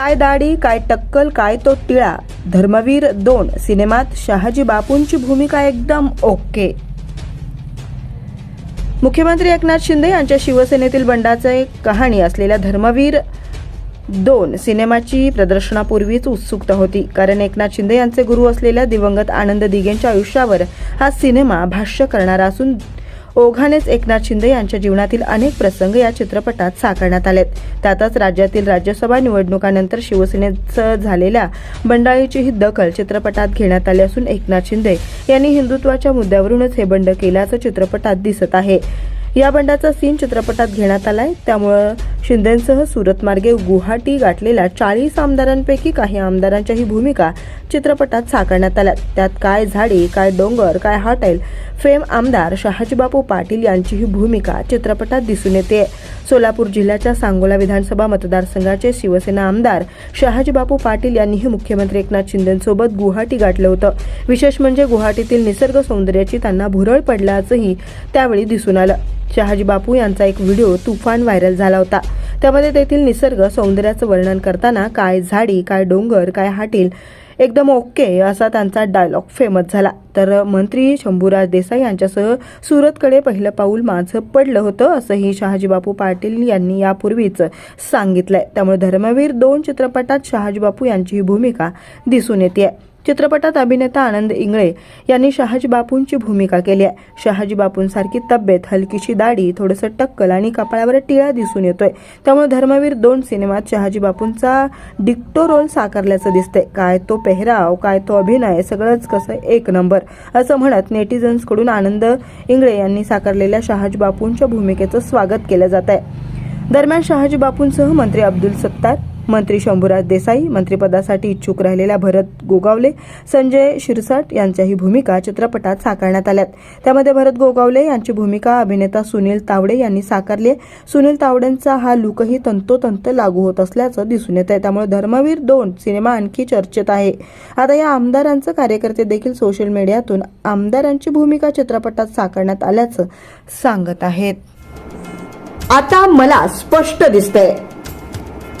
काय दाढी काय टक्कल काय तो टिळा. धर्मवीर दोन सिनेमात शहाजी बापूंची भूमिका एकदम ओके. मुख्यमंत्री एकनाथ शिंदे यांच्या शिवसेनेतील बंडाचे कहाणी असलेल्या धर्मवीर दोन सिनेमाची प्रदर्शनापूर्वीच उत्सुकता होती. कारण एकनाथ शिंदे यांचे गुरु असलेल्या दिवंगत आनंद दिघेंच्या आयुष्यावर हा सिनेमा भाष्य करणारा असून ओघानेच एकनाथ शिंदे यांच्या जीवनातील अनेक प्रसंग या चित्रपटात साकारण्यात आलेत. त्यातच राज्यातील राज्यसभा निवडणुकानंतर शिवसेनेचं झालेल्या बंडाळीचीही दखल चित्रपटात घेण्यात आली असून एकनाथ शिंदे यांनी हिंदुत्वाच्या मुद्द्यावरूनच हे बंड केल्याचं चित्रपटात दिसत आहे. या बंडाचा सीन चित्रपटात घेण्यात आलाय. त्यामुळं शिंदेसह सुरतमार्गे गुवाहाटी गाठलेल्या चाळीस आमदारांपैकी काही आमदारांच्याही भूमिका चित्रपटात साकारण्यात आल्या. त्यात काय झाडी काय डोंगर काय हॉटेल फेम आमदार शहाजीबापू पाटील यांचीही भूमिका चित्रपटात दिसून येते. सोलापूर जिल्ह्याच्या सांगोला विधानसभा मतदारसंघाचे शिवसेना आमदार शहाजीबापू पाटील यांनीही मुख्यमंत्री एकनाथ शिंदेसोबत गुवाहाटी गाठलं होतं. विशेष म्हणजे गुवाहाटीतील निसर्ग सौंदर्याची त्यांना भुरळ पडल्याचंही त्यावेळी दिसून आलं. शहाजी बापू यांचा एक व्हिडिओ तुफान व्हायरल झाला होता. त्यामध्ये तेथील निसर्ग सौंदर्याचं वर्णन करताना काय झाडी काय डोंगर काय हाटील एकदम ओके असा त्यांचा डायलॉग फेमस झाला. तर मंत्री शंभूराज देसाई यांच्यासह सुरतकडे पहिलं पाऊल माझं पडलं होतं असंही शहाजीबापू पाटील यांनी यापूर्वीच सांगितलंय. त्यामुळे धर्मवीर दोन चित्रपटात शहाजीबापू यांची ही भूमिका दिसून येते चित्रपटात अभिनेता आनंद इंगळे यांनी शहाजी बापूंची भूमिका केली आहे. शहाजी बापूंसारखी तब्येत हलकीशी दाढी थोडंसं टक्कल आणि कपाळावर टिळा दिसून येतोय. त्यामुळे धर्मवीर दोन सिनेमात शहाजी बापूंचा डिक्टो रोल साकारल्याचं दिसतंय. काय तो पेहराव काय तो अभिनय सगळंच कसं एक नंबर? असं म्हणत नेटिझन्सकडून आनंद इंगळे यांनी साकारलेल्या शहाजी बापूंच्या भूमिकेचं स्वागत केलं जात आहे दरम्यान शहाजी बापूंसह मंत्री अब्दुल सत्तार मंत्री शंभूराज देसाई मंत्रिपदासाठी इच्छुक राहिलेल्या भरत गोगावले संजय शिरसाट यांच्याही भूमिका चित्रपटात साकारण्यात आल्यात. त्यामध्ये भरत गोगावले यांची भूमिका अभिनेता सुनील तावडे यांनी साकारली सुनील तावडेंचा हा लुकही तंतोतंत लागू होत असल्याचं दिसून येत आहे त्यामुळे धर्मवीर दोन सिनेमा आणखी चर्चेत आहे. आता या आमदारांचं कार्यकर्ते देखील सोशल मीडियातून आमदारांची भूमिका चित्रपटात साकारण्यात आल्याचं सांगत आहेत. आता मला स्पष्ट दिसतंय.